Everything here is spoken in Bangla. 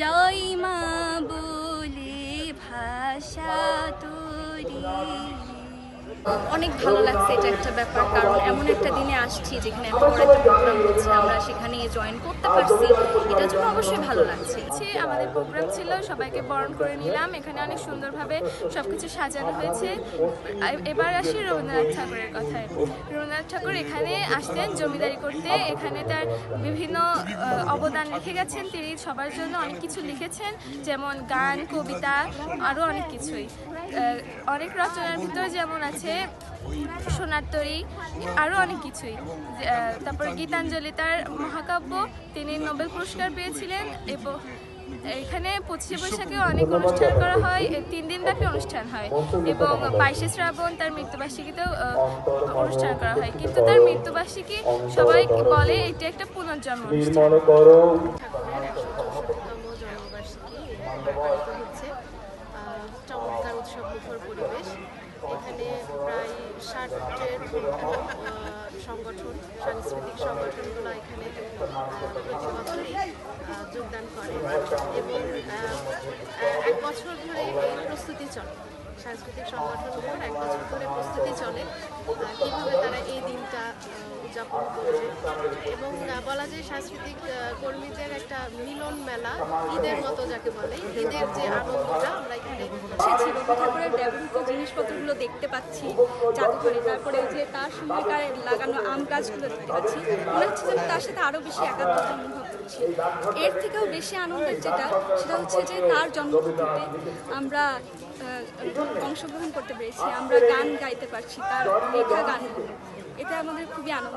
জয় মা বলে ভাষা তরি। অনেক ভালো লাগছে, এটা একটা ব্যাপার। কারণ এমন একটা দিনে আসছি যেখানে এত বড় একটা প্রোগ্রাম হচ্ছে আমরা সেখানে জয়েন করতে পারছি। এটার জন্য অবশ্যই ভালো লাগছে। আমাদের প্রোগ্রাম ছিল, সবাইকে বরণ করে নিলাম। এখানে অনেক সুন্দরভাবে সবকিছু সাজানো হয়েছে। এবার আসি রবীন্দ্রনাথ ঠাকুরের কথায়। রবীন্দ্রনাথ ঠাকুর এখানে আসতেন জমিদারি করতে। এখানে তার বিভিন্ন অবদান রেখে গেছেন। তিনি সবার জন্য অনেক কিছু লিখেছেন, যেমন গান, কবিতা, আরও অনেক কিছুই। অনেক রচনার ভিতর যেমন আছে সোনার তরী আরও অনেক কিছুই। তারপর গীতাঞ্জলি, তার মহাকাব্য, তিনি নোবেল পুরস্কার পেয়েছিলেন এবং এখানে পঁচিশে বৈশাখে অনেক অনুষ্ঠান করা হয় তিন দিন ব্যাপী অনুষ্ঠান হয়। এবং বাইশে শ্রাবণ তার মৃত্যুবার্ষিকীতেও অনুষ্ঠান করা হয়। কিন্তু তার মৃত্যুবার্ষিকী সবাই বলে এটি একটা পুনর্জন্ম অনুষ্ঠান। চমৎকার উৎসব মুখর পরিবেশ এখানে প্রায় ষাটের সংগঠন, সাংস্কৃতিক সংগঠনগুলো এখানে প্রতি বছরই যোগদান করে। এবং এক বছর ধরে এই প্রস্তুতি চলে। সাংস্কৃতিক সংগঠনগুলোর এক বছর ধরে প্রস্তুতি চলে কীভাবে তারা এই দিনটা উদযাপন করবে এবং বলা যায় সাংস্কৃতিক কর্মীদের একটা মিলন মেলা ঈদের মতো যাকে বলে, ঈদের যে আনন্দটা এসেছি রবি ঠাকুরের ব্যবহৃত জিনিসপত্রগুলো দেখতে পাচ্ছি, জাদুঘরে। তারপরে যে তার সময়কার লাগানো আম গাছগুলো দেখতে পাচ্ছি। মনে হচ্ছে যেন তার সাথে আরও বেশি একাত্মতা অনুভব করছি। এর থেকেও বেশি আনন্দের যেটা, সেটা হচ্ছে যে তার জন্মতিথিতে আমরা অংশগ্রহণ করতে পেরেছি। আমরা গান গাইতে পারছি, তার লেখা গানগুলো এটা আমাদের খুবই আনন্দ